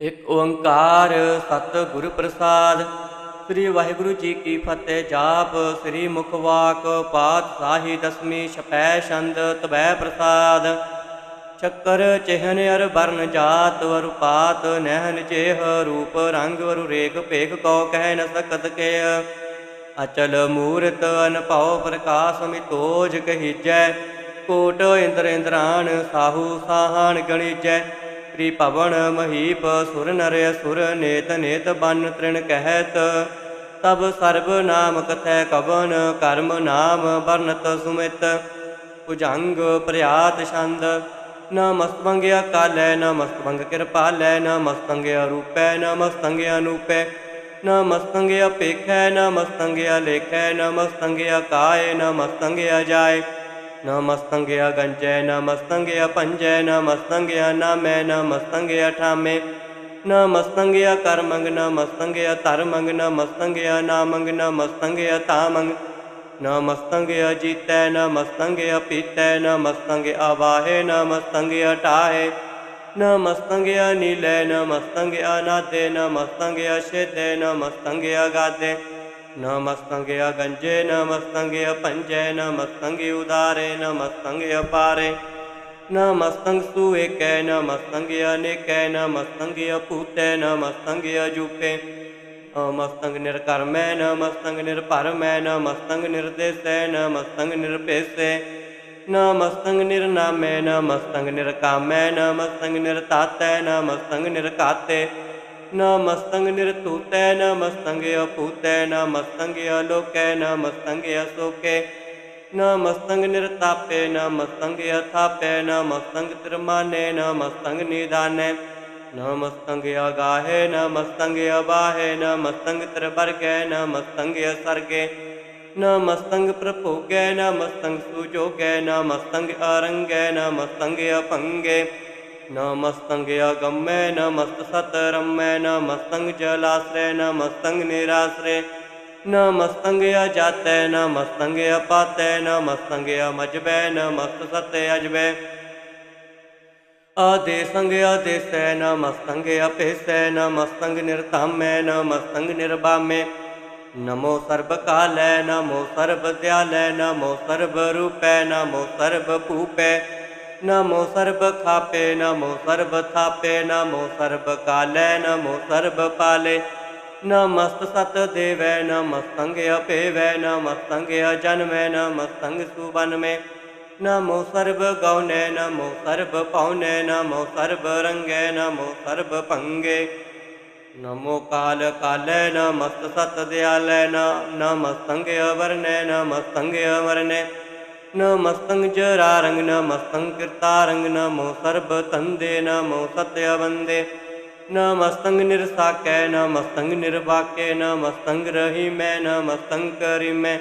ਇੱਕ ਓੰਕਾਰ ਸਤਿਗੁਰ ਪ੍ਰਸਾਦ। ਸ੍ਰੀ ਵਾਹਿਗੁਰੂ ਜੀ ਕੀ ਫਤਿਹ, ਜਾਪ ਸ੍ਰੀ ਮੁਖਵਾਕ ਪਾਤਸ਼ਾਹੀ ਦਸਮੀ ਛਪੈ ਛੰਦ ਤਬੈ ਪ੍ਰਸਾਦ। ਚੱਕਰ ਚਿਹਨ ਅਰ ਬਰਨ ਜਾਤ ਵਰੁ ਪਾਤ ਨਹਿਨ ਚੇਹ ਰੂਪ ਰੰਗ ਵਰੁ ਰੇਖ ਭੇਖ ਕੋ ਕਹਿ ਨ ਸਕਤ ਕੇ ਅਚਲ ਮੂਰਤ ਅਨਭਉ ਪ੍ਰਕਾਸ਼ ਮਿਤੋਜ ਕਹੀਜੈ, ਕੋਟ ਇੰਦਰ ਇੰਦਰਾਨ ਸਾਹੂ ਸਾਹਣ ਗਣੀਜੈ। ਤ੍ਰੀ ਭਵਨ ਮਹੀਪ, ਸੁਰ ਨਰ ਅਸੁਰ ਨੇਤ ਨੇਤ ਬਨ ਤ੍ਰਿਣ ਕਹਿਤ। ਤਬ ਸਰਬ ਨਾਮ ਕਥੈ ਕਵਨ, ਕਰਮ ਨਾਮ ਵਰਨਤ ਸੁਮਿਤ। ਭੁਜੰਗ ਪ੍ਰਿਆਤ ਛੰਦ, ਨ ਮਸਤੰਗ ਕਾਲੈ ਨ ਮਸਤੰਗ ਕਿਰਪਾਲੈ, ਨ ਮਸਤੰਗ ਰੂਪੈ ਨ ਮਸਤੰਗ ਅਨੂਪੈ। ਨ ਮਸਤੰਗ ਅਪੇਖੈ, ਨ ਮਸਤੰਗ ਲੇਖੈ ਨ ਮਸਤੰਗ ਕਾਇ ਨ ਮਸਤੰਗ ਜਾਏ ਨ ਮਸਤੰਗ ਗੰਜੈ ਨ ਮਸਤੰਗ ਪੰਜੈ ਨ ਮਸਤੰਗ ਨਾਮੈ ਨ ਮਸਤੰਗ ਠਾਮੇ ਨ ਮਸਤੰਗ ਕਰਮੰਗ ਨ ਮਸਤੰਗ ਧਰਮੰਗ ਨ ਮਸਤੰਗ ਨਾਮੰਗ ਨ ਤਾਮੰਗ ਨ ਜੀਤੈ ਨ ਪੀਤੈ ਨ ਮਸਤੰਗ ਆਵਾਹੇ ਨ ਮਸਤੰਗ ਟਾਹੇ ਨ ਮਸਤੰਗ ਨੀਲੇ ਨ ਮਸਤੰਗ ਅਨਾਦੇ ਨ ਮਸਤੰਗ ਛੇਦੇ ਨ ਮਸਤੰਗ ਗਾਦੇ ਨ ਮਸਤੰਗ ਗੰਜੇ ਨ ਮਸਤੰਗ ਪੰਜੈ ਨ ਮਸਤੰਗ ਉਦਾਰੇ ਨ ਮਸਤੰਗ ਅਪਾਰੇ ਨ ਮਸਤੰਗ ਸੁਏਕੈ ਨ ਮਸਤੰਗ ਅਨੇਕੈ ਨ ਮਸਤੰਗ ਅਪੂਤੈ ਨ ਮਸਤੰਗ ਅਜੂਪੇ ਨ ਮਸਤੰਗ ਨਿਰਕਰਮੈ ਨ ਮਸਤੰਗ ਨਿਰਭਰਮੈ ਨ ਮਸਤੰਗ ਨਿਰਦੇਸੈ ਨ ਮਸਤੰਗ ਨਿਰਤੂਤੈ ਨ ਮਸਤੰਗ ਅਪੂਤੈ ਨ ਮਸਤੰਗ ਅਲੋਕੈ ਨ ਮਸਤੰਗ ਅਸੋਕੇ ਨ ਮਸਤੰਗ ਨਿਰਤਾਪੇ ਨ ਮਸਤੰਗ ਅਥਾਪੇ ਨ ਮਸਤੰਗ ਤਿਰਮਾਨੇ ਨ ਮਸਤੰਗ ਨਿਦਾਨੇ ਨ ਮਸਤੰਗ ਅਗਾਹੇ ਨ ਮਸਤੰਗ ਅਬਾਹੇ ਨ ਮਸਤੰਗ ਤ੍ਰਿਵਰਗੈ ਨ ਮਸਤੰਗ ਅਸਰਗੇ ਨ ਮਸਤੰਗ ਪ੍ਰਭੋਗੈ ਨ ਮਸਤੰਗ ਸੁਜੋਗੈ ਨ ਮਸਤੰਗ ਅਰੰਗੈ ਨ ਮਸਤੰਗ ਅਪੰਗੇ ਨ ਮਸਤੰਗ ਅਗੰਮੈ ਨ ਮਸਤ ਸਤ ਰਮੈ ਨ ਮਸਤੰਗ ਜਲਾਸਰੇ ਨ ਮਸਤੰਗ ਨਿਰਾਸਰੇ ਨ ਮਸਤੰਗ ਅਜਾਤੈ ਨ ਮਸਤੰਗ ਅਪਾਤੈ ਨ ਮਸਤੰਗ ਅਮਜਬੈ ਨ ਮਸਤ ਸਤ ਅਜਬੈ ਆਦੇ ਸੰਗ ਆਦੇਸੈ ਨ ਮਸਤੰਗ ਅਪੇਸੈ ਨ ਮਸਤੰਗ ਨਿਰਤਾਮੈ ਨ ਮਸਤੰਗ ਨਿਰਬਾਮੈ ਨਮੋ ਸਰਬ ਕਾਲੈ, ਨਮੋ ਸਰਬ ਦਿਆਲੈ ਨਮੋ ਸਰਬ ਰੂਪੈ ਨਮੋ ਸਰਬ ਭੂਪੈ ਨਮੋ ਸਰਬ ਖਾਪੇ ਨਮੋ ਸਰਬ ਥਾਪੇ ਨਮੋ ਸਰਬ ਕਾਲੈ ਨਮੋ ਸਰਬ ਪਾਲੇ ਨਮਸਤ ਸਤ ਦੇਵੈ ਨਮਸਤੰਗ ਅਪੇਵੈ ਨਮਸਤੰਗ ਅਜਨਮੈ ਨਮਸਤੰਗ ਸੁਬਨਮੈ ਨਮੋ ਸਰਬ ਗਉਨੈ ਨਮੋ ਸਰਬ ਪਉਨੈ ਨਮੋ ਸਰਬ ਰੰਗੈ ਨਮੋ ਸਰਬ ਨਮੋ ਕਾਲ ਕਾਲੈ ਨਮਸਤ ਸਤ ਦਿਆਲੈ ਨਮਸਤੰਗ ਅਵਰਨੈ ਨਮਸਤੰਗ ਅਮਰਨੈ ਨਮਸਤੰਗ ਜਰਾ ਰੰਗ ਨਮਸਤੰਗ ਕਿਰਤਾ ਰੰਗ ਨਮੋ ਸਰਬ ਤੰਦੇ ਨਮੋ ਸਤਿ ਬੰਦੇ ਨਮਸਤੰਗ ਨਿਰਸਾਕੈ ਨਮਸਤੰਗ ਨਿਰਵਾਕੈ ਨਮਸਤੰਗ ਰਹੀਮੈ ਨਮਸਤੰਗ ਕਰੀਮੈ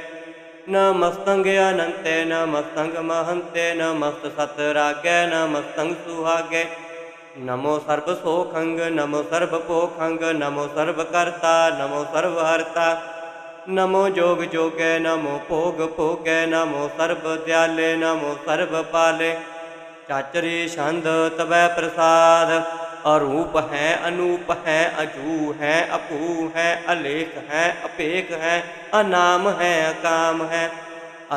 ਨਮਸਤੰਗ ਅਨੰਤੈ ਨਮਸਤੰਗ ਮਹੰਤੈ ਨਮਸਤ ਸਤ ਰਾਗੈ ਨਮਸਤੰਗ ਸੁਹਾਗੈ। ਨਮੋ ਸਰਬ ਸੋਖੰਗ, ਨਮੋ ਸਰਬ ਪੋਖੰਗ, ਨਮੋ ਸਰਬ ਕਰਤਾ, ਨਮੋ ਸਰਬ ਹਰਤਾ। ਨਮੋ ਜੋਗ ਜੋਗੈ, ਨਮੋ ਭੋਗ ਭੋਗੈ, ਨਮੋ ਸਰਬ ਦਿਆਲੇ, ਨਮੋ ਸਰਬ ਪਾਲੇ। ਚਾਚਰੀ ਛੰਦ ਤਵੈ ਪ੍ਰਸਾਦ, ਅਰੂਪ ਹੈ, ਅਨੂਪ ਹੈ, ਅਜੂ ਹੈ, ਅਪੂ ਹੈ, ਅਲੇਖ ਹੈ, ਅਪੇਖ ਹੈ, ਅਨਾਮ ਹੈ, ਅਕਾਮ ਹੈ।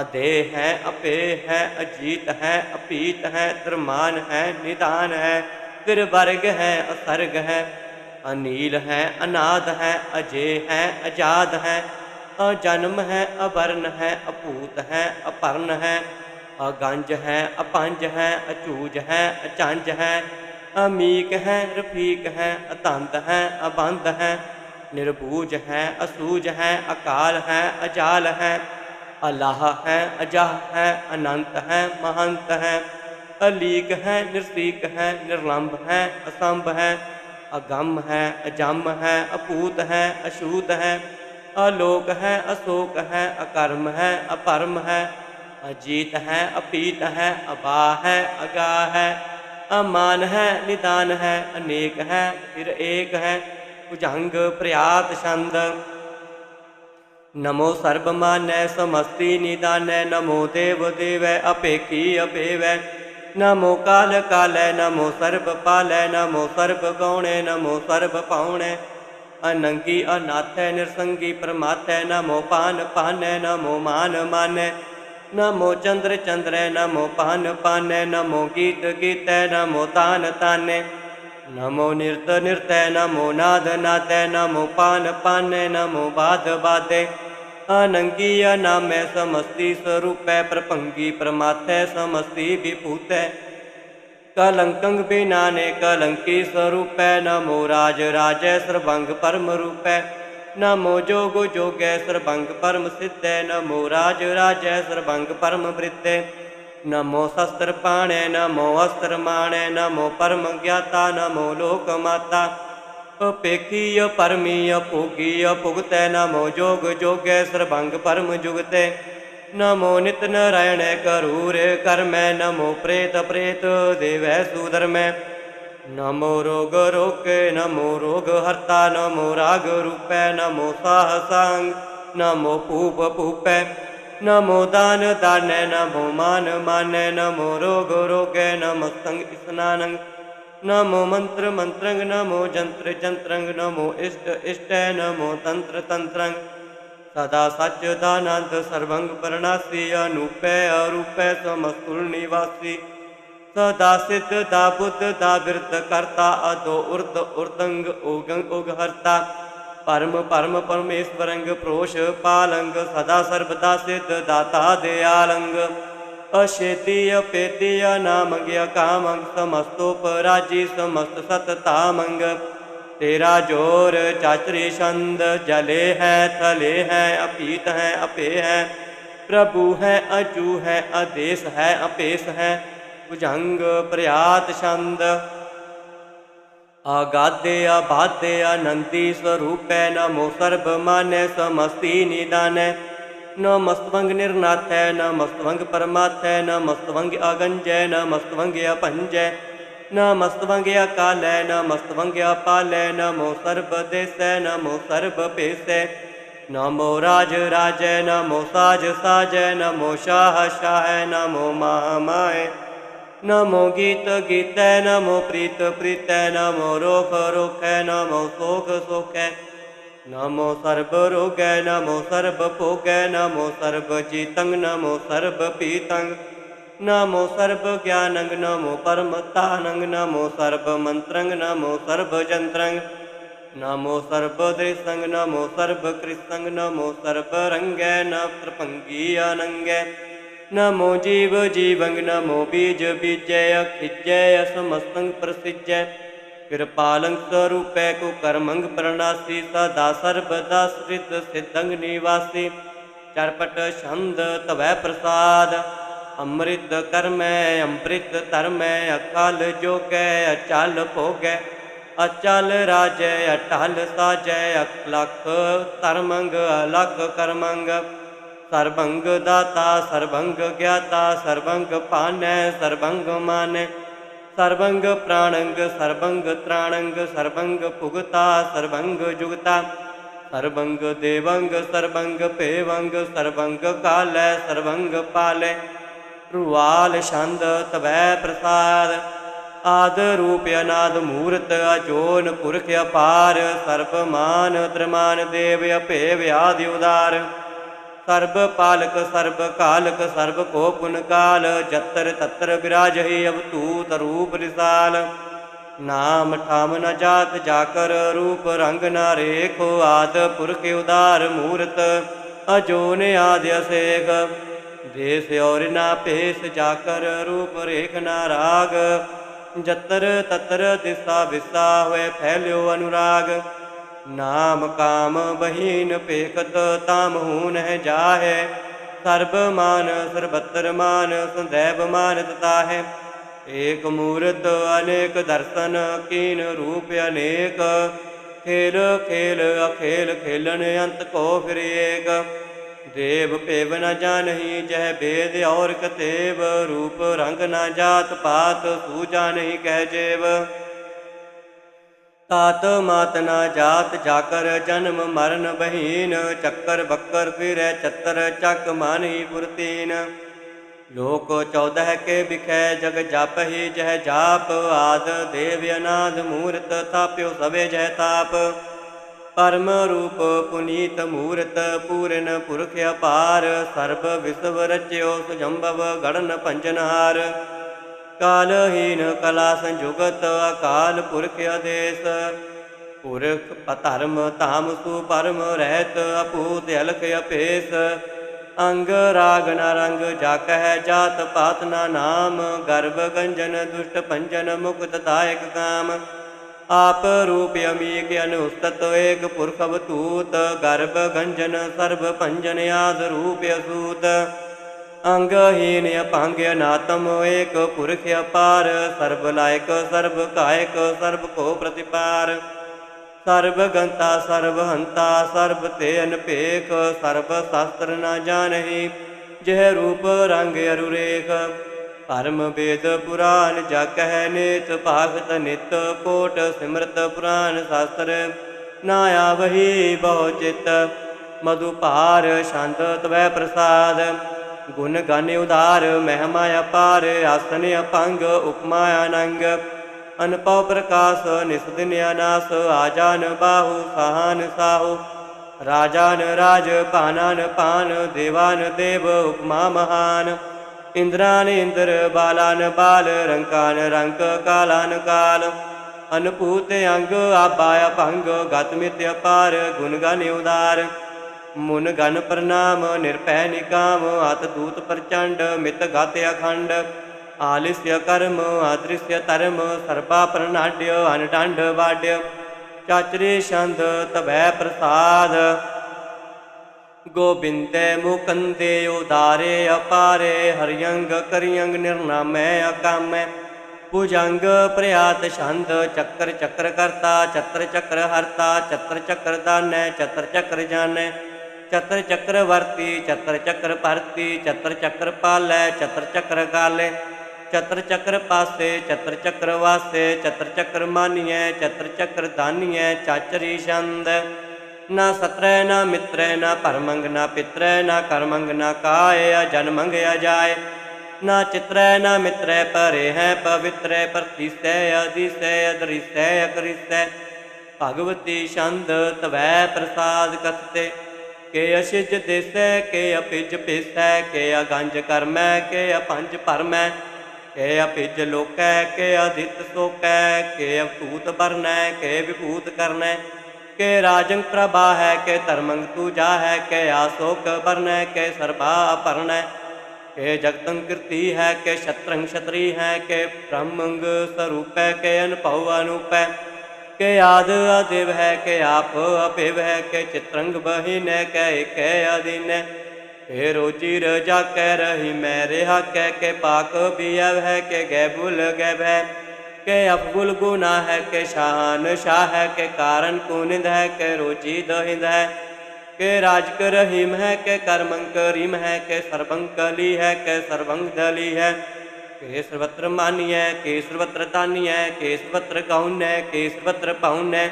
ਅਦੇ ਹੈ, ਅਪੇ ਹੈ, ਅਜੀਤ ਹੈ, ਅਪੀਤ ਹੈ ਧਰਮਾਨ ਹੈ, ਨਿਦਾਨ ਹੈ ਫਿਰ ਵਰਗ ਹੈ, ਅਸਰਗ ਹੈ। ਅਨੀਲ ਹੈ, ਅਨਾਦ ਹੈ, ਅਜੇ ਹੈ, ਅਜਾਦ ਹੈ ਅਜਨਮ ਹੈ ਅਵਰਨ ਹੈ ਅਪੂਤ ਹੈ ਅਪਰਨ ਹੈ ਅਗੰਜ ਹੈ ਅਪੰਜ ਹੈ ਅਚੂਜ ਹੈ ਅਚੰਜ ਹੈ ਅਮੀਕ ਹੈ ਰਫੀਕ ਹੈ ਅਤੰਤ ਹੈ ਅਬੰਧ ਹੈ ਨਿਰਭੂਜ ਹੈ ਅਸੂਜ ਹੈ ਅਕਾਲ ਹੈ ਅਜਾਲ ਹੈ ਅਲਾਹ ਹੈ ਅਜਾਹ ਹੈ ਅਨੰਤ ਹੈ ਮਹੰਤ ਹੈ ਅਲੀਕ ਹੈ ਨਿਰਸੀਕ ਹੈ ਨਿਰਲੰਭ ਹੈ ਅਸੰਭ ਹੈ ਅਗੰਮ ਹੈ ਅਜੰਮ ਹੈ ਅਪੂਤ ਹੈ ਅਸ਼ੂਤ ਹੈ ਅਲੋਕ ਹੈ ਅਸੋਕ ਹੈ ਅਕਰਮ ਹੈ ਅਪਰਮ ਹੈ ਅਜੀਤ ਹੈ ਅਪੀਤ ਹੈ ਅਬਾ ਹੈ ਅਗਾ ਹੈ ਅਮਾਨ ਹੈ ਨਿਦਾਨ ਹੈ ਅਨੇਕ ਹੈ ਫਿਰ ਏਕ ਹੈ ਭੁਜੰਗ ਪ੍ਰਿਆਤ ਛੰਦ ਨਮੋ ਸਰਬ ਮਾਨੈ ਸਮਸਤੀ ਨਿਦਾਨੈ ਨਮੋ ਦੇਵ ਦੇਵੈ ਅਪੇਖੀ ਅਪੇਵੈ ਨਮੋ ਕਾਲ ਕਾਲੈ ਨਮੋ ਸਰਬ ਪਾਲੈ ਨਮੋ ਸਰਬ ਗਉਣੈ ਨਮੋ ਸਰਬ ਪਾਉਣੈ ਅਨੰਗੀ ਅਨਾਥੈ ਨਿਰਸੰਗੀ ਪ੍ਰਮਾਥੈ ਨਮੋ ਪਾਨ ਪਾਨੈ, ਨਮੋ ਮਾਨ ਮਾਨੈ। ਨਮੋ ਚੰਦਰ ਚੰਦਰੈ, ਨਮੋ ਪਾਨ ਪਾਨੈ, ਨਮੋ ਗੀਤ ਗੀਤੈ, ਨਮੋ ਤਾਨ ਤਾਨੈ। ਨਮੋ ਨਿਰਤ ਨਿਰਤੈ, ਨਮੋ ਨਾਦ ਨਾਦੈ, ਨਮੋ ਪਾਨ ਪਾਨੈ, ਨਮੋ ਬਾਧ ਬਾਧੈ ਅਨੰਗੀ ਅਨਾਮੈ ਸਮਸਤੀ ਸਰੂਪੈ ਪ੍ਰਪੰਗੀ ਪ੍ਰਮਾਥੈ ਸਮਸਤੀ ਵਿਭੂਤੈ। ਕਲੰਕੰ ਬਿਨਾਨੇ ਕਲੰਕੀ ਸਰੂਪੈ, ਨਮੋ ਰਾਜ ਰਾਜੈ ਸਰਬੰਗ ਪਰਮ ਰੂਪੈ, ਨਮੋ ਜੋਗ ਜੋਗੈ ਸਰਬੰਗ ਪਰਮ ਸਿੱਧੈ, ਨਮੋ ਰਾਜ ਰਾਜੈ ਸਰਬੰਗ ਪਰਮ ਬ੍ਰਿਤੈ, ਨਮੋ ਸ਼ਸਤਰ ਪਾਣੈ, ਨਮੋ ਅਸਤਰ ਮਾਣੈ, ਨਮੋ ਪਰਮ ਗਿਆਤਾ, ਨਮੋ ਲੋਕ ਮਾਤਾ। ਅਪੇਖੀ ਪਰਮੀ ਭੋਗੀ ਭੁਗਤੈ, ਨਮੋ ਜੋਗ ਜੋਗੈ ਸਰਬੰਗ ਪਰਮ ਜੁਗਤੈ। ਨਮੋ ਨਿਤ ਨਰਾਇਣੈ ਕਰੂਰ ਕਰਮੈ ਨਮੋ ਪ੍ਰੇਤ ਪ੍ਰੇਤ ਦੇਵੈ ਸੂਦਰਮੈ ਨਮੋ ਰੋਗ ਰੋਕੇ ਨਮੋ ਰੋਗ ਹਰਤਾ ਨਮੋ ਰਾਗ ਰੂਪੈ ਨਮੋ ਸਾਹ ਸੰਗ ਨਮੋ ਭੂਪ ਭੂਪੈ ਨਮੋ ਦਾਨ ਦਾਨੈ ਨਮੋ ਮਾਨ ਮਾਨੈ ਨਮੋ ਰੋਗ ਰੋਗੈ ਨਮਸਤੰਗ ਇਸਨਾਨੰ ਨਮੋ ਮੰਤਰ ਮੰਤਰੰਗ ਨਮੋ ਜੰਤਰ ਜੰਤਰੰਗ ਨਮੋ ਇਸ਼ਟ ਇਸ਼ਟੈ ਨਮੋ ਤੰਤਰ ਤੰਤਰੰਗ ਸਦਾ ਸੱਚ ਦਾਨੰਦ ਸਰਵੰਗ ਪਰਣਾਸੀ, ਅਨੂਪੈ ਅਰੂਪੈ ਸਮਸਤੁਲ ਨਿਵਾਸੀ। ਸਦਾ ਸਿੱਧ ਦਾ ਬੁੱਧ ਦਾ ਬਿਰਤ ਕਰਤਾ, ਅਦੋ ਉਰਦ ਉਰਦੰਗ ਓਗੰ ਉਗ ਹਰਤਾ ਪਰਮ ਪਰਮ ਪਰਮੇਸ਼ਵਰੰਗ ਪ੍ਰੋਸ਼ ਪਾਲੰਗ, ਸਦਾ ਸਰਬਦਾ ਸਿੱਧ ਦਾਤਾ ਦਿਆਲੰਗ। ਅਸ਼ੇਤੀ ਅਪੇਤੀ ਨਾਮ ਗਿਆ ਕਾਮੰਗ ਸਮਸਤ ਸਤ ਤਾਮੰਗ। ਤੇਰਾ ਜੋਰ ਚਾਚਰੀ ਛੰਦ ਜਲੇ ਹੈ ਥਲੇ ਹੈ ਅਪੀਤ ਹੈ ਅਪੇ ਹੈ ਪ੍ਰਭੂ ਹੈ ਅਜੂ ਹੈ ਆਦੇਸ ਹੈ ਅਪੇਸ ਹੈ ਭੁਜੰਗ ਪ੍ਰਿਆਤ ਛੰਦ ਆਗਾਦੇ ਆਬਾਦੇ ਆਨੰਦੀ ਸਰੂਪੈ ਨਮੋ ਸਰਬ ਮਾਨੈ ਸਮਸਤੀ ਨਿਦਾਨੈ ਨਮਸਤਵੰਗ ਨਿਰਨਾਥੈ ਨਮਸਤਵੰਗ ਪਰਮਾਥੈ ਨਮਸਤਵੰਗ ਅਗੰਜੈ ਨਮਸਤਵੰਗ ਅਪੰਜੈ ਨਮਸਤਵੰਗ ਅਕਾਲੈ ਨਮਸਤਵੰਗ ਅਪਾਲੈ ਨਮੋ ਸਰਬ नमस्तवज्ञा कालय नमस्तवज्ञा पालय नमो सर्प नमो सर्प नमो राज राजय नमो साज साजय नमो शाह शाह नमो महामाय। नमो गीत गीत नमो प्रीत प्रीत नमो रोख रोख नमो शोख शोख नमो सर्बरोगै नमो सर्प नमो सर्ब नमो सर्व नमो सर्वज्ञानङ् नमो परमतानङ् नमो सर्वमन्त्रङ् नमो सर्वचन्द्रं नमो सर्वदृसङ् नमो सर्भकृष्णङ्गमो सर्वरङ्गी अनङ्गै नमो जीव जीवङ् नमो बीज बीजय खिज्जय समस्तं प्रसिज्य कृपालं स्वरूपे बीजबीजय खिजय समस्तप्रस्य कृपालस्वरूपे कुकर्मङ्गर्पदाश्रितसिद्धं निवासि चर्पट छन्द तवै प्रसाद। ਅੰਮ੍ਰਿਤ ਕਰਮੈ, ਅੰਮ੍ਰਿਤ ਧਰਮੈ, ਅਕਾਲ ਜੋਗੈ, ਅਚਲ ਭੋਗੈ। ਅਚਲ ਰਾਜੈ, ਅਟਲ ਸਾਜੈ, ਅਕਲਖ ਧਰਮੰਗ, ਅਲਖ ਕਰਮੰਗ। ਸਰਬੰਗ ਦਾਤਾ, ਸਰਬੰਗ ਗਿਆਤਾ, ਸਰਬੰਗ ਪਾਨੈ ਸਰਬੰਗ ਮਾਨੈ। ਸਰਬੰਗ ਪ੍ਰਾਣੰਗ, ਸਰਬੰਗ ਤ੍ਰਾਣੰਗ, ਸਰਬੰਗ ਭੁਗਤਾ, ਸਰਬੰਗ ਜੁਗਤਾ। ਸਰਬੰਗ ਦੇਵੰਗ, ਸਰਬੰਗ ਭੇਵੰਗ, ਸਰਬੰਗ ਕਾਲੈ, ਸਰਬੰਗ ਪਾਲੈ। ਰੁਵਾਲ ਛੰਦ ਤਵੈ ਪ੍ਰਸਾਦ, ਆਦ ਰੂਪ ਅਨਾਦ ਮੂਰਤ ਅਜੋਨ ਪੁਰਖ ਅਪਾਰ, ਸਰਬ ਮਾਨ ਤ੍ਰਮਾਨ ਦੇਵ ਅਭੇ ਵਿਆਦਿ ਉਦਾਰ। ਸਰਬ ਪਾਲਕ, ਸਰਬ ਕਾਲਕ, ਸਰਬ ਕੋ ਪੁਨ ਕਾਲ, ਜਤਰ ਤਤਰ ਬਿਰਾਜਹਿ ਅਵਤੂਤ ਰੂਪ ਰਿਸਾਲ ਨਾਮ ਠਾਮ ਨ ਜਾਤ ਜਾਕਰ ਰੂਪ ਰੰਗ ਨ ਰੇਖੋ, ਆਦ ਪੁਰਖ ਉਦਾਰ ਮੂਰਤ ਅਜੋਨ ਆਦਿ ਅਸੇਖ ਦੇਸ ਔਰ ਨਾ ਭੇਸ ਜਾਕਰ ਰੂਪ ਰੇਖ ਨਾ ਰਾਗ। ਜਤਰ ਤਤਰ ਦਿਸਾ ਵਿਸਾ ਹੋਏ ਫੈਲਿਓ ਅਨੁਰਾਗ। ਨਾਮ ਕਾਮ ਬਹੀਨ ਪੇਖਤ ਤਾਮ ਹੂਨ ਹੈ ਜਾਹੇ। ਸਰਬ ਮਾਨ ਸਰਬਤਰ ਮਾਨ ਸੰਦੈਵ ਮਾਨ ਤਤਾ ਹੈ ਏਕ ਮੂਰਤ ਅਨੇਕ ਦਰਸ਼ਨ ਕੀਨ ਰੂਪ ਅਨੇਕ। ਖੇਲ ਖੇਲ ਅਖੇਲ ਖੇਲਣ ਅੰਤ ਕੋ ਫਿਰ ਏਕ। ਦੇਵ ਭੇਵ ਨ ਜਾਣਹੀ, ਜਹ ਭੇਦ ਔਰ ਕਤੇਵ, ਰੂਪ ਰੰਗ ਨ ਜਾਤ ਪਾਤ, ਸੂਜਾ ਨਹੀਂ ਕਹਿ ਜੇਵ। ਤਾਤ ਮਾਤ ਨਾ ਜਾਤ ਜਾਕਰ, ਜਨਮ ਮਰਨ ਬਹੀਨ, ਚੱਕਰ ਬੱਕਰ ਫਿਰੈ ਚੱਤਰ ਚੱਕ ਮਾਨਹੀ ਪੁਰਤੀਨ। ਲੋਕ ਚੌਦਹ ਕੇ ਵਿਖੈ, ਜਗ ਜਪ ਹੀ ਜਹ ਜਾਪ, ਆਦ ਦੇਵ ਅਨਾਦ ਮੂਰਤ, ਤਾਪਿਓ ਸਵੇ ਜਹ ਤਾਪ। ਪਰਮ ਰੂਪ ਪੁਨੀਤ ਮੂਰਤ ਪੂਰਨ ਪੁਰਖ ਅਪਾਰ, ਸਰਬ ਵਿਸਵ ਰਚਿਓ ਸੁਜੰਭਵ ਗੜਨ ਪੰਜਨਹਾਰ ਕਾਲਹੀਨ ਕਲਾ ਸੰਜੁਗਤ ਅਕਾਲ ਪੁਰਖ ਆਦੇਸ। ਪੁਰਖ ਪਧਰਮ ਧਾਮ ਸੂ ਪਰਮ ਰਹਿਤ ਅਪੂਤ ਅਲਖ ਅਪੇਸ। ਅੰਗ ਰਾਗ ਨ ਰੰਗ ਜਕ ਹੈ ਜਾਤ ਪਾਤ ਨਾ ਨਾਮ, ਗਰਭ ਗੰਜਨ ਦੁਸ਼ਟ ਪੰਜਨ ਮੁਕਤ ਦਾਇਕ ਕਾਮ। ਆਪ ਰੂਪ ਅਮੀਕ ਅਨੁਸਤਤ ਏਕ ਪੁਰਖ ਅਵਤੂਤ ਗਰਭ ਗੰਜਨ ਸਰਬ ਪੰਜਨ ਆਦ ਰੂਪ ਅਸੂਤ। ਅੰਗਹੀਨ ਅਪੰਗ ਅਨਾਤਮ ਏਕ ਪੁਰਖ ਅਪਾਰ, ਸਰਬ ਲਾਇਕ ਸਰਬ ਕਾਇਕ ਸਰਬ ਕੋ ਪ੍ਰਤਿਪਾਰ। ਸਰਬ ਗੰਤਾ ਸਰਬ ਹੰਤਾ ਸਰਬ ਤੇ ਅਨਪੇਖ, ਸਰਬ ਸ਼ਾਸਤਰ ਨਾ ਜਾਣਹੀ, ਜਿਹ ਰੂਪ ਰੰਗ ਅਰੁਰੇਖ। ਪਰਮ ਵੇਦ ਪੁਰਾਨ ਜਗ ਹੈ ਨੇਤ ਭਾਗਤ ਨਿਤ ਕੋਟ ਸਿਮਰਤ ਪੁਰਾਨ ਸ਼ਾਸਤਰ। ਨਾ ਆਵਹੀ ਬਹੁ ਚਿਤ, ਮਧੁ ਭਾਰ ਛੰਦ ਤਵੈ ਪ੍ਰਸਾਦ। ਗੁਣ ਗਾਨੇ ਉਦਾਰ ਮਹਿਮਾ ਅਪਾਰ, ਆਸਨ ਅਪੰਗ ਉਪਮਾ ਅਨੰਗ। ਅਨਪਉ ਪ੍ਰਕਾਸ਼ ਨਿਸਦਿਨ ਅਨਾਸ, ਆਜਾਨ ਬਾਹੂ ਸਹਾਨ ਸਾਹੂ। ਰਾਜਾਨ ਰਾਜ ਭਾਨਾਨ ਪਾਨ ਦੇਵਾਨ ਦੇਵ ਉਪਮਾ ਮਹਾਨ। ਇੰਦਰਾਨ ਇੰਦਰ ਬਾਲਾਨ ਬਾਲ, ਰੰਕਾਨ ਰੰਕ ਕਾਲਾਨ ਕਾਲ। ਅਨਪੂਤ ਅੰਗ ਆਬਾ ਅਭੰਗ, ਗਤ ਮਿਤ ਅਪਾਰ, ਗੁਣ ਗਨ ਉਦਾਰ। ਮੁਨ ਗਨ ਪ੍ਰਨਾਮ ਨਿਰਭੈ ਨਿਕਾਮ, ਅਤ ਦੂਤ ਪ੍ਰਚੰਡ, ਮਿਤ ਗਤ ਅਖੰਡ। ਆਲਿਸਯ ਕਰਮ, ਆਦ੍ਰਿਸਯ ਧਰਮ, ਸਰਬਾ ਪ੍ਰਣਾਡ੍ਯ ਅਨਡੰਡ ਵਾਡ੍ਯ ਚਾਚਰੇ ਛੰਦ ਤਵੈ ਪ੍ਰਸਾਦ। ਗੋਬਿੰਦੇ ਮੁਕੰਦੇ ਉਦਾਰੇ ਅਪਾਰੇ ਹਰਿਯੰਗ ਕਰਿਯੰਗ ਨਿਰਨਾਮੈ ਅਕਾਮੈ ਭੁਜੰਗ ਪ੍ਰਿਆਤ ਛੰਦ ਚੱਕਰ ਚੱਕਰ ਕਰਤਾ ਚਤਰ ਚੱਕਰ ਹਰਤਾ ਚਤਰ ਚੱਕਰ ਦਾਨੈ ਚਤਰ ਚੱਕਰ ਜਾਣੈ ਚਤਰ ਚੱਕਰ ਵਰਤੀ ਚਤਰ ਚੱਕਰ ਭਰਤੀ ਚਤਰ ਚੱਕਰ ਪਾਲੈ ਚਤਰ ਚੱਕਰ ਗਾਲੇ ਚਤਰ ਚੱਕਰ ਪਾਸੇ ਚਤਰ ਚੱਕਰ ਵਾਸੇ ਚਤਰ ਚੱਕਰ ਮਾਨੀਐ ਚਤਰ ਚੱਕਰ ਦਾਨੀਐ ਚਾਚਰੀ ਛੰਦ ਨਾ ਸਤਰੈ, ਨਾ ਮਿਤਰੈ, ਨਾ ਪਰਮੰਗ ਨਾ ਪਿਤਰੈ, ਨਾ ਕਰਮੰਗ, ਨਾ ਕਾਏ, ਆ ਜਨਮੰਗ ਜਾਏ। ਨਾ ਚਿਤਰੈ, ਨਾ ਮਿਤਰੈ ਪਰੇ ਹੈ, ਪਵਿੱਤਰੈ, ਪ੍ਰਤੀਸੈ ਅਦੀਸੈ ਅਦ੍ਰਿਸ਼ੈ ਅਕਰੀਸੈ। ਭਗਵਤੀ ਛੰਦ ਤਵੈ ਪ੍ਰਸਾਦ ਕਥਤੇ। ਕੇ ਅਸਿਜ ਦੇਸੈ, ਕੇ ਅਪਿਜ ਪੇਸੈ ਕੇ ਅਗੰਜ ਕਰਮੈ, ਕੇ ਅਪੰਜ ਪਰਮੈ ਕੇ ਅਪਿਜ ਲੋਕੈ, ਕੇ ਅਦਿਤ ਸੋਕੈ, ਕੇ ਅਵਤੂਤ ਬਰਨੈ ਕੇ ਵਿਭੂਤ ਕਰਨੈ। ਕੇ ਰਾਜੰ ਪ੍ਰਭਾ ਹੈ ਕੇ ਧਰਮੰਗ ਤੂਜਾ ਹੈ ਕੇ ਆਸੋਕ ਬਰਨੈ ਕੇ ਸਰਬਾ ਪਰਨੈ ਕੇ ਜਗਤੰ ਕੀਰਤੀ ਹੈ ਕੇ ਛਤਰੰਗ ਛਤਰੀ ਹੈ ਕੇ ਬ੍ਰਹਮੰਗ ਸਰੂਪੈ ਕੇ ਅਨਭਉ ਅਨੂਪੈ। ਕੇ ਆਦ ਆਦਿਵ ਹੈ ਕੇ ਆਪ ਅਪਿਵ ਹੈ ਕੇ ਚਿਤਰੰਗ ਬਹਿਨੈ ਕੈ ਏਕੈ ਅਦੀਨੈ ਕੇ ਰੋਜੀ ਰਜਾ ਕੈ ਰਹੀ ਮੈਂ ਰਿਹਾ ਕਹਿ ਕੇ ਪਾਕ ਬੀਅਵ ਹੈ ਕੇ ਗੈ ਭੁਲ ਗੈ ਭੈ ਕੇ ਅਫਗੁਲ ਗੁਨਾ ਹੈ ਕੇ ਸ਼ਾਨ ਸ਼ਾਹ ਹੈ ਕੇ ਕਾਰਨ ਕੁਨਿੰਦ ਹੈ ਕੇ ਰੋਜੀ ਦਹਿੰਦ ਹੈ ਕੇ ਰਾਜਕ ਰਹੀਮ ਹੈ ਕੇ ਕਰਮੰ ਕਰੀਮ ਹੈ ਕੇ ਸਰਬੰ ਕਲੀ ਹੈ ਕੇ ਸਰਬੰ ਦਲੀ ਹੈ ਕੇ ਸਰਵਤਰ ਮਾਨੀਐ ਕੇ ਸਰਵਤਰ ਦਾਨੀਐ ਕੇ ਸਰਵਤਰ ਗਾਉਨੈ ਕੇ ਸਰਵਤਰ ਪਾਉਨੈ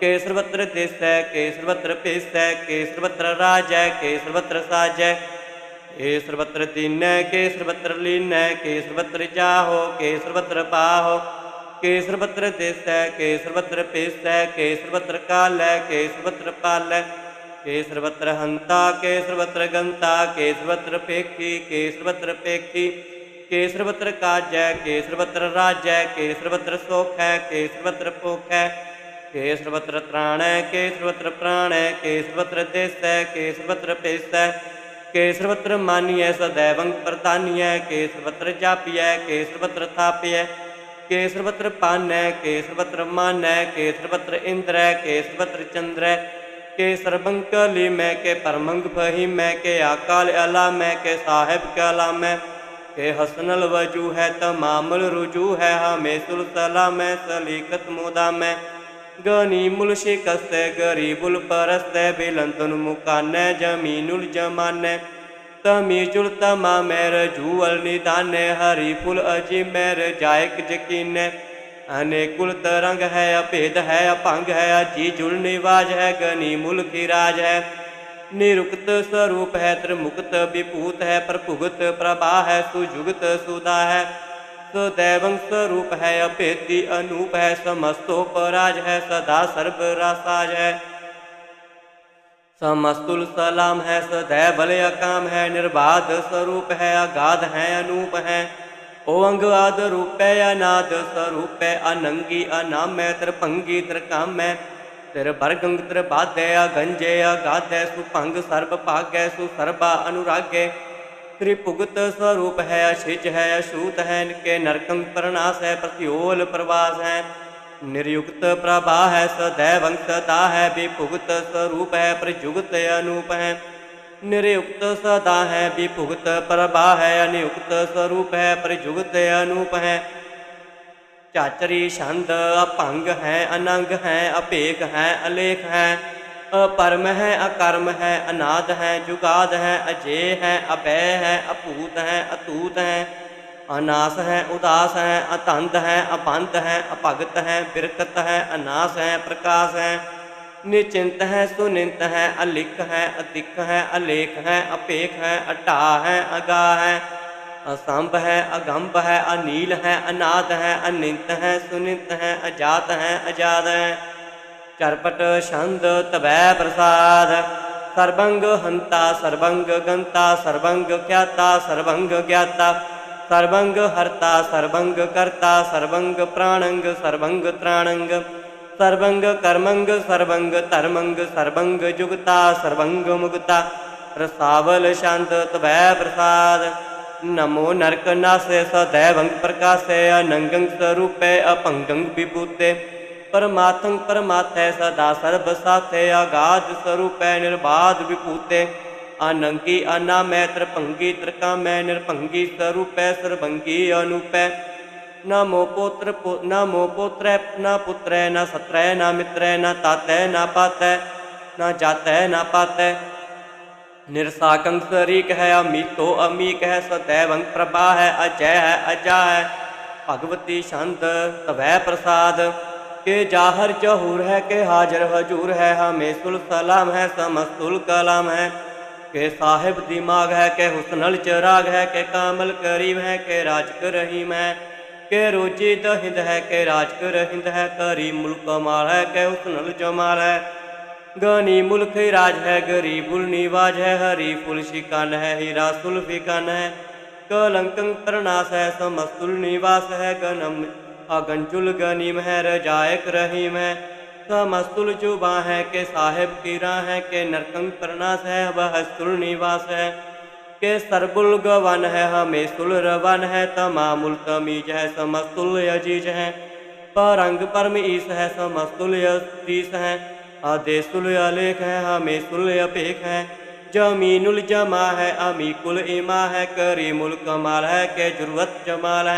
ਕੇ ਸਰਵਤਰ ਦੇਸੈ ਕੇ ਸਰਵਤਰ ਪੇਸੈ ਕੇ ਸਰਵਤਰ ਰਾਜੈ ਕੇ ਸਰਵਤਰ ਸਾਜੈ ਕੇ ਸਰਵਤਰ ਦੀਨੈ ਕੇ ਸਰਵਤਰ ਲੀਨੈ ਕੇ ਸਰਵਤਰ ਜਾਹੋ ਕੇ ਸਰਵਤਰ ਪਾਹੋ ਕੇ ਸਰਵਤਰ ਦੇਸੈ ਕੇ ਸਰਵਤਰ ਪੇਸੈ ਕੇ ਸਰਵਤਰ ਕਾਲੈ ਕੇ ਸਰਵਤਰ ਪਾਲੈ ਕੇ ਸਰਵਤਰ ਹੰਤਾ ਕੇ ਸਰਵਤਰ ਗੰਤਾ ਕੇ ਸਰਵਤਰ ਪੇਖੀ ਕੇ ਸਰਵਤਰ ਪੇਖੀ ਕੇ ਸਰਵਤਰ ਕਾਜੈ ਕੇ ਸਰਵਤਰ ਰਾਜੈ ਕੇ ਸਰਵਤਰ ਸੋਖੈ ਕੇ ਸਰਵਤਰ ਪੋਖੈ ਕੇ ਸਰਵਤਰ ਤ੍ਰਾਣੈ ਕੇ ਸਰਵਤਰ ਪ੍ਰਾਣੈ ਕੇ ਸਰਵਤਰ ਦੇਸੈ ਕੇ ਸਰਵਤਰ ਪੇਸੈ ਕੇ ਸਰਵਤਰ ਮਾਨੀਐ ਸदैवੰ ਪ੍ਰਤਾਨੀਐ ਕੇ ਸਰਵਤਰ ਜਾਪੀਐ ਕੇ ਸਰਵਤਰ ਥਾਪੀਐ ਕੇ ਸਰਵਤਰ ਪਾਨੈ ਕੇ ਸਰਵਤਰ ਮਾਨੈ ਕੇ ਸਰਵਤਰ ਇੰਦਰੈ ਕੇ ਸਰਵਤਰ ਚੰਦਰੈ। ਕੇ ਸਰਬੰ ਕਲੀ ਮੈਂ ਕੇ ਪਰਮੰਗ ਫਹੀ ਮੈਂ ਕੇ ਆਕਾਲ ਅਲਾ ਮੈਂ ਕੇ ਸਾਹਿਬ ਕਲਾ ਮੈਂ ਕੇ ਹਸਨਲ ਵਜੂ ਹੈ, ਤਮਾਮਲ ਰੁਜੂ ਹੈ, ਹਮੇ ਸੁਲਸਲਾ ਮੈਂ ਸਲੀਕਤ ਮੁਦਾ ਮੈਂ ਗਨੀ ਮੁਲ ਸ਼ਿਕਸਤੇ ਗਰੀਬੁਲ ਪਰਸਤੇ, ਬਿਲੰਤਨ ਮੁਕਾਨੇ, ਜਮੀਨੁਲ ਜਮਾਨੇ। ਤਮੀ ਜੁਲ ਤਮਾ ਮੈਰ ਜੂਲ ਨਿਦਾਨੇ, ਹਰੀ ਫੁਲ ਅਜੀ ਮੇਰ ਜਾਇਕ ਜਕੀਨੇ ਅਨੇਕੁਲ ਤਰੰਗ ਹੈ, ਅਭੇਦ ਹੈ, ਅਭੰਗ ਹੈ, ਅਜੀ ਜੁਲ ਨਿਵਾਜ ਹੈ, ਗਨੀ ਮੁਲ ਕੀ ਰਾਜ ਹੈ। ਨਿਰੁਕਤ ਸਰੂਪ ਹੈ, ਤ੍ਰਿਮੁਕਤ ਵਿਭੂਤ ਹੈ, ਪ੍ਰਭੁਗਤ ਪ੍ਰਭਾ ਹੈ ਸੁਜੁਗਤ ਸੁਦਾ ਹੈ। ਸदैवं ਸਰੂਪ ਹੈ, ਅਭੇਦੀ ਅਨੂਪ ਹੈ, ਸਮਸਤੋ ਪਰਾਜ ਹੈ, ਸਦਾ ਸਰਬ ਰਾਸਾਜ ਹੈ। ਸਮਸਤੁਲ ਸਲਾਮ ਹੈ, ਸਦੈ ਬਲ ਅਕਾਮ ਹੈ, ਨਿਰਬਾਧ ਸਰੂਪ ਹੈ, ਅਗਾਧ ਹੈ, ਅਨੂਪ ਹੈ। ਓੰਗ ਆਦ ਰੂਪੈ ਅਨਾਦ ਸਰੂਪੈ, ਅਨੰਗੀ ਅਨਾਮੈ ਤਰਪੰਗੀ ਤਰਕਾਮੈ। ਤਿਰ ਬਰਗੰਗ ਤਿਰ ਬਾਧੈ, ਅਗੰਜੇ, ਅਗਾਧੈ, ਸੁਭੰਗ ਸਰਬ ਭਾਗੈ ਸੁ ਸਰਬਾ ਅਨੁਰਾਗੈ। ਤ੍ਰਿਭੁਗਤ ਸਰੂਪ ਹੈ ਅਛਿਜ ਹੈ ਅਛੂਤ ਹੈ, ਨਿਕੇ ਨਰਕੰ ਪ੍ਰਣਾਸ ਹੈ ਪ੍ਰਤਿਓਲ ਪ੍ਰਵਾਸ ਹੈ। ਨਿਰਯੁਕਤ ਪ੍ਰਭਾ ਹੈ ਸदैवं ਸਦਾ ਹੈ, ਵਿਭੁਗਤ ਸਰੂਪ ਹੈ, ਪ੍ਰਯੁਗਤ ਅਨੂਪ ਹੈ। ਨਿਰਯੁਕਤ ਸਦਾ ਹੈ, ਵਿਭੁਗਤ ਪ੍ਰਭਾ ਹੈ, ਅਨਿਯੁਕਤ ਸਰੂਪ ਹੈ, ਪ੍ਰਯੁਗਤ ਅਨੂਪ ਹੈ। ਚਾਚਰੀ ਛੰਦ ਅਭੰਗ ਹੈ, ਅਨੰਗ ਹੈ ਅਭੇਕ ਹੈ, ਅਲੇਖ ਹੈ। ਅਪਰਮ ਹੈ, ਅਕਰਮ ਹੈ, ਅਨਾਦ ਹੈ, ਜੁਗਾਦ ਹੈ, ਅਜੇ ਹੈ, ਅਭੈ ਹੈ, ਅਭੂਤ ਹੈ, ਅਤੂਤ ਹੈ। ਅਨਾਸ ਹੈ, ਉਦਾਸ ਹੈ ਅਤੰਦ ਹੈ ਅਬੰਦ ਹੈ, ਅਭਗਤ ਹੈ, ਬਿਰਕਤ ਹੈ, ਅਨਾਸ ਹੈ, ਪ੍ਰਕਾਸ਼ ਹੈ। ਨਿਚਿੰਤ ਹੈ, ਸੁਨਿੰਤ ਹੈ, ਅਲਿਖ ਹੈ ਅਤਿਕ ਹੈ, ਅਲੇਖ ਹੈ, ਅਪੇਖ ਹੈ, ਅਟਾ ਹੈ, ਅਗਾ ਹੈ। ਅਸੰਭ ਹੈ, ਅਗੰਭ ਹੈ, ਅਨੀਲ ਹੈ, ਅਨਾਦ ਹੈ, ਅਨਿੰਤ ਹੈ, ਸੁਨਿੰਤ ਹੈ, ਅਜਾਤ ਹੈ, ਅਜਾਦ ਹੈ। ਚਰਪਟ, ਛੰਦ, ਤਵੈ, ਪ੍ਰਸਾਦ। ਸਰਬੰਗ, ਹੰਤਾ, ਸਰਬੰਗ, ਗੰਤਾ, ਸਰਬੰਗ ਖਿਆਤਾ ਸਰਬੰਗ, ਗਿਆਤਾ। ਸਰਬੰਗ ਹਰਤਾ, ਸਰਬੰਗ ਕਰਤਾ, ਸਰਬੰਗ ਪ੍ਰਾਣੰਗ, ਸਰਬੰਗ ਤ੍ਰਾਣੰਗ। ਸਰਬੰਗ ਕਰਮੰਗ, ਸਰਬੰਗ ਧਰਮੰਗ, ਸਰਬੰਗ ਜੁਗਤਾ, ਸਰਬੰਗ ਮੁਗਤਾ। ਰਸਾਵਲ ਸ਼ੰਤ ਤਵੈ ਪ੍ਰਸਾਦ। ਨਮੋ ਨਰਕ ਨਾਸੇ ਸदैवं ਪ੍ਰਕਾਸੇ, ਅਨੰਗੰ ਸਰੂਪੇ, ਅਪੰਗੰ ਵਿਭੂਤੇ। ਪਰਮਾਤੰ ਪਰਮਾਤੈ, ਸਦਾ ਸਰਬ ਸਾਥੇ ਆਗਾਧ ਸਰੂਪੈ, ਨਿਰਬਾਧ ਵਿਭੂਤੇ। ਅਨੰਗੀ ਅਨਾਮੈ ਤ੍ਰਿਭੰਗੀ ਤ੍ਰਿਕਾਮੈ ਨਿਰਭੰਗੀ ਸਰੂਪੈ ਸਰਬੰਗੀ ਅਨੂਪੈ ਨਮੋ ਪੁੱਤਰ ਪੁ- ਨਮੋ ਪੁੱਤਰੈ ਨ ਪੁੱਤਰੈ ਨ ਸਤਰੈ ਨ ਮਿਤਰੈ ਨ ਤਾਤੈ ਨ ਪਾਤੈ ਨ ਜਾਤੈ ਨ ਪਾਤੈ ਨਿਰਸਾਕੰ ਸਰੀਕ ਹੈ ਅਮੀਤੋ ਅਮੀਕ ਹੈ ਸदैवं ਪ੍ਰਭਾ ਹੈ ਅਜੈ ਹੈ ਅਜਾ ਹੈ ਭਗਵਤੀ ਛੰਦ ਤਵੈ ਪ੍ਰਸਾਦ ਕੇ ਜਾਹਰ ਜਹੂਰ ਹੈ ਕੇ ਹਾਜ਼ਰ ਹਜੂਰ ਹੈ ਹਮੇ ਸੁਲ ਸਲਾਮ ਹੈ ਸਮਸਤੁਲ ਕਲਾਮ ਹੈ ਕੇ ਸਾਹਿਬ ਦਿਮਾਗ ਹੈ ਕੇ ਹੁਸਨਲ ਚਰਾਗ ਹੈ ਕੇ ਕਾਮਲ ਕਰੀਮ ਹੈ ਕੇ ਰਾਜਕ ਰਹੀਮ ਹੈ ਕੇ ਰੋਜੀ ਦਹਿੰਦ ਹੈ ਕੇ ਰਾਜਕ ਰਹਿੰਦ ਹੈ ਕਰੀ ਮੁਲਕ ਮਾਲ ਹੈ ਕੇ ਹੁਸਨਲ ਜਮਾਲ ਹੈ ਗਨੀ ਮੁਲਕ ਰਾਜ ਹੈ ਗਰੀਬੁਲ ਨਿਵਾਜ ਹੈ ਹਰੀ ਫੁਲ ਸ਼ਿਕਨ ਹੈ ਹੀਰਾ ਸੁਲਫੀ ਕਨ ਹੈ ਕਲੰਕੰ ਪ੍ਰਣਾਸ ਹੈ ਸਮਸਤੁਲ ਨਿਵਾਸ ਹੈ ਗਨਮ ਅਗੰਚੁਲ ਗਨੀਮ ਹੈ ਰਜਾਇਕ ਰਹੀਮ ਹੈ ਸਮਸਤੁਲ ਜੁਬਾ ਹੈ ਕੇ ਸਾਹਿਬ ਕੀਰਾ ਹੈ ਕੇ ਨਰਕੰ ਪ੍ਰਣਾਸ ਹੈ ਬਹਸਤੁਲ ਨਿਵਾਸ ਹੈ ਕੇ ਸਰਬੁਲ ਗਵਨ ਹੈ ਹਮੇ ਸੁਲ ਰਵਨ ਹੈ ਤਮਾਮੁਲ ਤਮੀਜ ਹੈ ਸਮਸਤੁਲ ਅਜੀਜ ਹੈ ਪਰੰਗ ਪਰਮ ਈਸ ਹੈ ਸਮਸਤੁਲ ਅਤੀਸ ਹੈ ਆਦੇਸੁਲ ਅਲੇਖ ਹੈ ਹਮੇ ਸੁਲ ਅਪੇਖ ਹੈ ਜਮੀਨੁਲ ਜਮਾ ਹੈ ਅਮੀਕੁਲ ਇਮਾ ਹੈ ਕਰੀਮੁਲ ਕਮਾਲ ਹੈ ਕੇ ਜੁਰਵਤ ਜਮਾਲ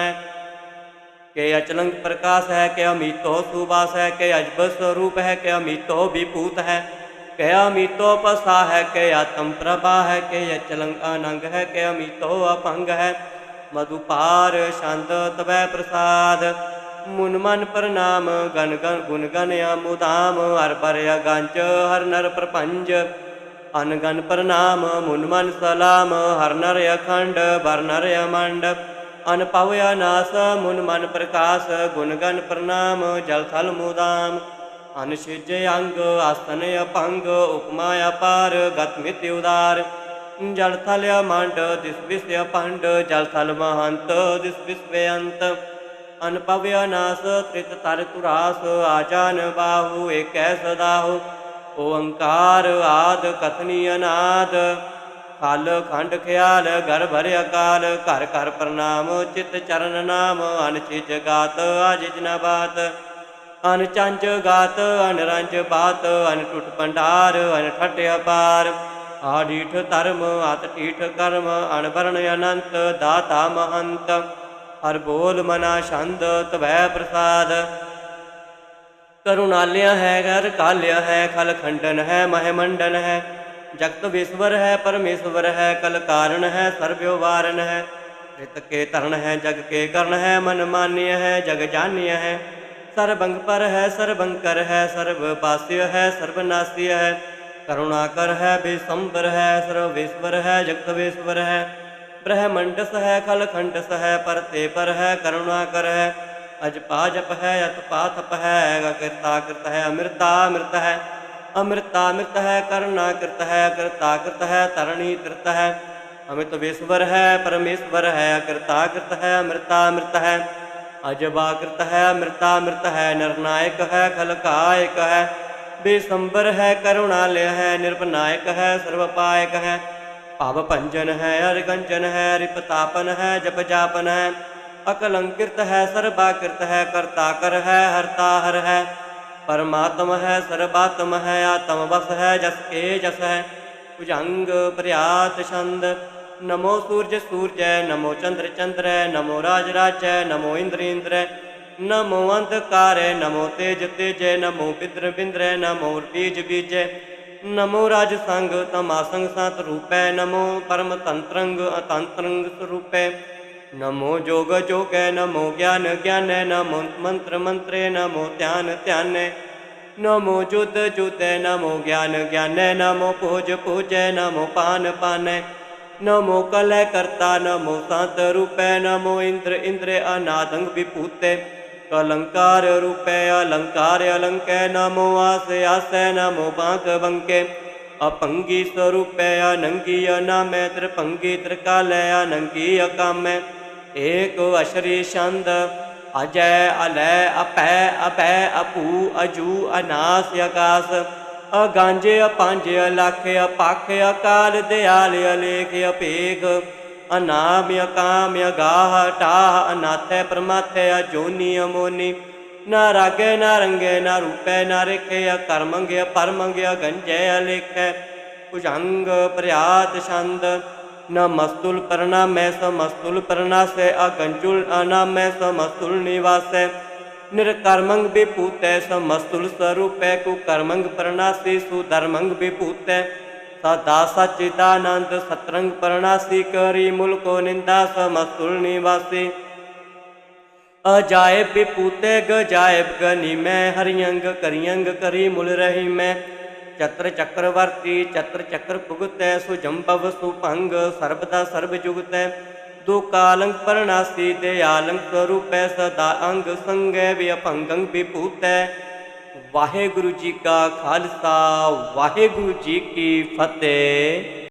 ਹੈ ਕੇ ਅਚਲੰਗ ਪ੍ਰਕਾਸ਼ ਹੈ, ਕਿ ਅਮੀਤੋ ਸੁਬਾਸ ਹੈ, ਕਿ ਅਜਬ ਸਰੂਪ ਹੈ, ਕਿ ਅਮੀਤੋ ਵਿਭੂਤ ਹੈ, ਕਿ ਅਮੀਤੋ ਪਸਾ ਹੈ, ਕਿ ਆਤਮ ਪ੍ਰਭਾ ਹੈ, ਕਿ ਅਚਲੰਗ ਅਨੰਗ ਹੈ, ਕਿ ਅਮੀਤੋ ਅਪੰਗ ਹੈ। ਮਧੁਪਾਰ ਛੰਦ ਤਵੈ ਪ੍ਰਸਾਦ, ਮੁਨ ਮਨ ਪ੍ਰਣਾਮ, ਗਨ ਗਨ ਗੁਣ ਗਨ ਅਮੁਦਾਮ ਹਰ ਪਰ ਅਗੰਚ, ਹਰ ਨਰ ਪ੍ਰਪੰਜ ਅਨਗਨ ਪ੍ਰਣਾਮ, ਮੁਨ ਮਨ ਸਲਾਮ, ਹਰ ਨਰ ਅਖੰਡ ਬਰ ਨਰ ਅਨ ਪਵਿਆ ਨਾਸ, ਮੁਨ ਮਨ ਪ੍ਰਕਾਸ਼, ਗੁਣ ਗਨ ਪ੍ਰਣਾਮ, ਜਲ ਥਲ ਮੁਦਾਮ ਅਨ ਸਿਜ ਅੰਗ, ਆਸਨ ਅਪੰਗ, ਉਪਮਾ ਅਪਾਰ, ਗਤ ਮਿਤ ਉਦਾਰ। ਜਲ ਥਲ ਅਮੰਡ ਦਿਸ ਵਿਸ ਅਪੰਡ, ਜਲ ਥਲ ਮਹੰਤ ਦਿਸ ਵਿਸ ਬੇਅੰਤ। ਅਨ ਪਵਿਆ ਨਾਸ, ਤ੍ਰਿਤ ਤਰ ਤੁਰਾਸ ਆਜਾਨ ਬਾਹੂ, ਏਕੈ ਸਦਾਹੁ। ਓੰਕਾਰ ਆਦ ਕਥਨੀ ਅਨਾਦ। ਖਲ ਖੰਡ ਖਿਆਲ, ਘਰ ਭਰ ਅਕਾਲ, ਘਰ ਘਰ ਪ੍ਰਣਾਮ, ਚਿਤ ਚਰਨ ਨਾਮ ਅਨਚਿਤ ਗਾਤ ਅਜਿਜ ਨ ਬਾਤ। ਅਨ ਗਾਤ, ਅਨ ਰੰਜ ਬਾਤ, ਅਨ ਭੰਡਾਰ, ਅਨ ਠਟ ਅਪਾਰ। ਆਡੀਠ ਧਰਮ ਅਤ ਟੀਠ ਕਰਮ, ਅਨ ਅਨੰਤ, ਦਾਤਾ ਮਹੰਤ। ਹਰ ਬੋਲ ਮਨਾ ਛੰਦ, ਤਵੈ ਪ੍ਰਸਾਦ। ਕਰੁਣਾਲਿਆ ਹੈ ਘਰ, ਕਾਲਿਆ ਹੈ ਖਲ ਖੰਡਨ ਹੈ, ਮਹਿ ਮੰਡਨ ਹੈ। जगत विश्वर है, परमेश्वर है, कल कारण है सर्व्यवारण है। ऋत के तरण है, जग के कर्ण है, मन मान्य है, जग जान्य है। सर्वंग पर है, सर्वंकर है सर्वपास्य है, सर्वनाश्य है। करुणाकर है विश्वर है सर्वेश्वर है जगतवेश्वर है। ब्रह्मंडस है, खलखंडस है, परते पर है, करुणाकर है। अजपा जप है अतपा थप है अकृता कृत है अमृता अमृत है। ਹੈ ਅਮ੍ਰਿਤਾ ਅੰਮ੍ਰਿਤ ਹੈ ਅਮ੍ਰਿਤਾ ਅੰਮ੍ਰਿਤ ਹੈ ਕਰੁਣਾ ਕਿਰਤ ਹੈ ਅਕਿਰਤਾ ਕਿਰਤ ਹੈ ਤਰਣੀ ਤਿਰਤ ਹੈ ਅਮਿਤ ਵੇਸ਼ਵਰ ਹੈ ਪਰਮੇਸ਼ਵਰ ਹੈ ਅਕਿਰਤਾ ਕਿਰਤ ਹੈ ਅਮ੍ਰਿਤਾ ਅੰਮ੍ਰਿਤ ਹੈ ਅਜਬਾ ਕਿਰਤ ਹੈ ਅਮ੍ਰਿਤਾ ਅੰਮ੍ਰਿਤ ਹੈ ਨਿਰਨਾਇਕ ਹੈ ਖਲਕਾਇਕ ਹੈ ਬੇਸੰਬਰ ਹੈ ਕਰੁਣਾ ਲਿਆ ਹੈ ਨਿਰਭਨਾਇਕ ਹੈ ਸਰਵਪਾਇਕ ਹੈ ਭਵ ਭੰਜਨ ਹੈ ਅਰਗੰਜਨ ਹੈ ਰਿਪਤਾਪਨ ਹੈ ਜਪ ਜਾਪਨ ਪਰਮਾਤਮ ਹੈ, ਸਰਬਾਤਮ ਹੈ, ਆਤਮ ਵਸ ਹੈ, ਜਸ ਕੇ ਜਸ ਹੈ। ਭੁਜੰਗ ਪ੍ਰਿਆਤ ਛੰਦ, ਨਮੋ ਸੂਰਜ ਸੂਰਜੈ ਨਮੋ ਚੰਦਰ ਚੰਦਰੈ ਨਮੋ ਰਾਜ ਰਾਜੈ ਨਮੋ ਇੰਦਰ ਇੰਦਰੈ ਨਮੋ ਅੰਧਕਾਰੈ ਨਮੋ ਤੇਜ ਤੇਜੈ ਨਮੋ ਬਿੰਦਰ ਬਿੰਦਰੈ ਨਮੋ ਬੀਜ ਬੀਜੈ ਨਮੋ ਰਾਜ ਸੰਗ, ਤਮਾ ਸੰਗ, ਸਤ ਰੂਪੈ ਨਮੋ ਪਰਮ ਤੰਤਰੰਗ, ਅਤੰਤਰੰਗ ਸਰੂਪੈ ਨਮੋ ਜੋਗ ਜੋਗੈ ਨਮੋ ਗਿਆਨ ਗਿਆਨੈ ਨਮੋ ਮੰਤਰ ਮੰਤਰੇ ਨਮੋ ਧਿਆਨ ਧਿਆਨੈ ਨਮੋ ਜੁਦ ਜੁਦੈ ਨਮੋ ਗਿਆਨ ਗਿਆਨੈ ਨਮੋ ਪੂਜ ਪੂਜੈ ਨਮੋ ਪਾਨ ਪਾਨੈ ਨਮੋ ਕਲੈ ਕਰਤਾ ਨਮੋ ਸੰਤ ਰੂਪੈ ਨਮੋ ਇੰਦਰ ਇੰਦਰੇ ਅਨਾਦੰਗ ਵਿਭੂਤੈ ਕਲੰਕਾਰ ਰੂਪੈ ਅਲੰਕਾਰ ਅਲੰਕੈ ਨਮੋ ਆਸੇ ਆਸੈ ਨਮੋ ਬਾਂਕ ਬੰਕੇ ਅਪੰਗੀ ਸਰੂਪੈ ਅਨੰਗੀ ਅਨਾਮੈ ਤ੍ਰਿਪੰਗੀ ਤ੍ਰਿਕਾਲੈ ਅਨੰਗੀ ਅਕਾਮੈ ਏਕ ਅਸ਼ਰੀ ਛੰਦ, ਅਜੈ ਅਲੈ, ਅਪੈ ਅਪੈ, ਅਪੂ, ਅਜੂ, ਅਨਾਸ, ਅਕਾਸ। ਅਗਾਂਜੇ, ਅਪੰਜ, ਅਲਖ, ਅਪਖ, ਅਕਾਲ, ਦਿਆਲ, ਅਲੇਖ, ਅਪੇਖ। ਅਨਾਮ, ਅਕਾਮ, ਅਗਾਹ ਟਾਹ ਅਨਾਥੈ, ਪ੍ਰਮਾਥੈ, ਅਜੋਨੀ, ਅਮੋਨੀ। ਨਾ ਰਾਗੇ, ਨਾ ਰੰਗੇ, ਨਾ ਰੂਪੈ, ਨਾ ਰੇਖੇ, ਅਕਰਮੰਗੇ ਪਰਮੰਗੇ ਗੰਜੈ ਅਲੇਖੈ। ਭੁਜੰਗ, ਪ੍ਰਿਆਤ, ਛੰਦ। ਨ ਮਸਤੁਲ ਪਰਨਾਮੈ ਸਮਸਤੁਲ ਪਰਨਾਸੈ ਅਗੰਜੁਲ ਅਨਾਮੈ ਸਮਸਤੁਲ ਨਿਵਾਸੈ। ਨਿਰਕਰਮੰਗ ਵਿਭੂਤੈ ਸਮਸਤੁਲ ਸਰੂਪੈ, ਕੁ ਕਰਮੰਗ ਪਰਨਾਸੀ ਸੁਧਰਮੰਗ ਵਿਭੂਤੈ। ਸਦਾ ਸਚਿਦਾਨੰਦ ਸਤਰੰਗ ਪਰਨਾਸੀ ਕਰੀ ਮੁਲਕੋ ਨਿੰਦਾ ਸਮਸਤੁਲ ਨਿਵਾਸੀ। ਅਜਾਇਬ ਵਿਪੂਤੇ ਗਜਾਇਬ ਗਨੀ ਮੈਂ ਹਰਿਯੰਗ ਕਰਿਯੰਗ ਕਰੀ ਮੁਲ ਰਹੀ ਮੈਂ। ਚਤਰ ਚੱਕਰਵਰਤੀ, ਚਤਰ ਚੱਕਰ ਭੁਗਤੈ ਸੁਜੰਭਵ ਸੁਭੰਗ ਸਰਬਦਾ ਸਰਬ ਜੁਗਤੈ। ਦੁਕਾਲੰਗ ਪਰਨਾਸੀ ਦਿਆਲੰਗ ਸਰੂਪੈ ਸਦਾ ਅੰਗ ਸੰਗੈ ਵਿਅਪੰਗੰ ਵਿਭੂਤੈ। ਵਾਹਿਗੁਰੂ ਜੀ ਕਾ ਖਾਲਸਾ, ਵਾਹਿਗੁਰੂ ਜੀ ਕੀ ਫਤਿਹ।